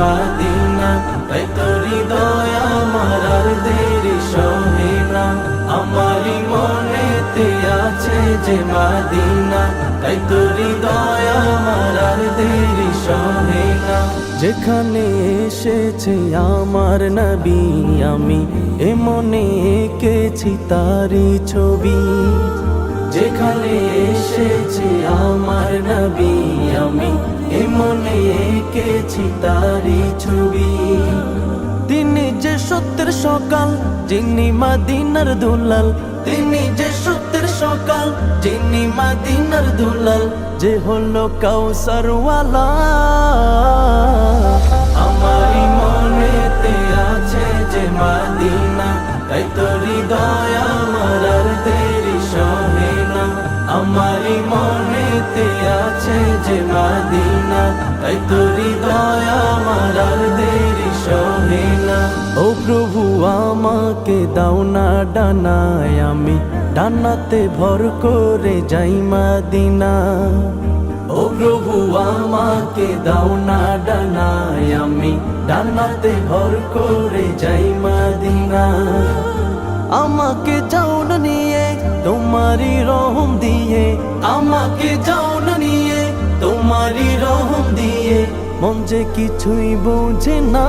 মাদিনা, তাই তো হৃদয় আমার আর দেরি সহে না। আমারই মনেতে আছে যে মাদিনা, তাই তো হৃদয় আমার আর দেরি সহে যেখানে এসেছে আমার নবী, আমি এ মনে এঁকেছি তারি ছবি। যেখানে এসেছে আমার নবী এঁকেছি তারি ছবি। তিনি যে সত্যের সকাল, যিনি মাদিনার দুলাল। তিনি যে সত্যের সকাল, যিনি মাদিনার দুলাল। যে হলো কাউসারওয়ালা। আমারই মনেতে আছে যে মাদিনা, তাই তো হৃদয় আমার মনেতে আছে যে মাদিনা, তাই আমাকে দাও না ডানায় আমি। ডানাতে ভর করে যাই মাদিনা। ও প্রভু, আমাকে দাও না ডানায় আমি। ডানাতে ভর করে যাই মাদিনা। আমাকে যাও না নিয়ে, তোমারই রহম দিয়ে। আমাকে যাও না নিয়ে, তোমারই রহম দিয়ে। মন যে কিছুই বোঝে না।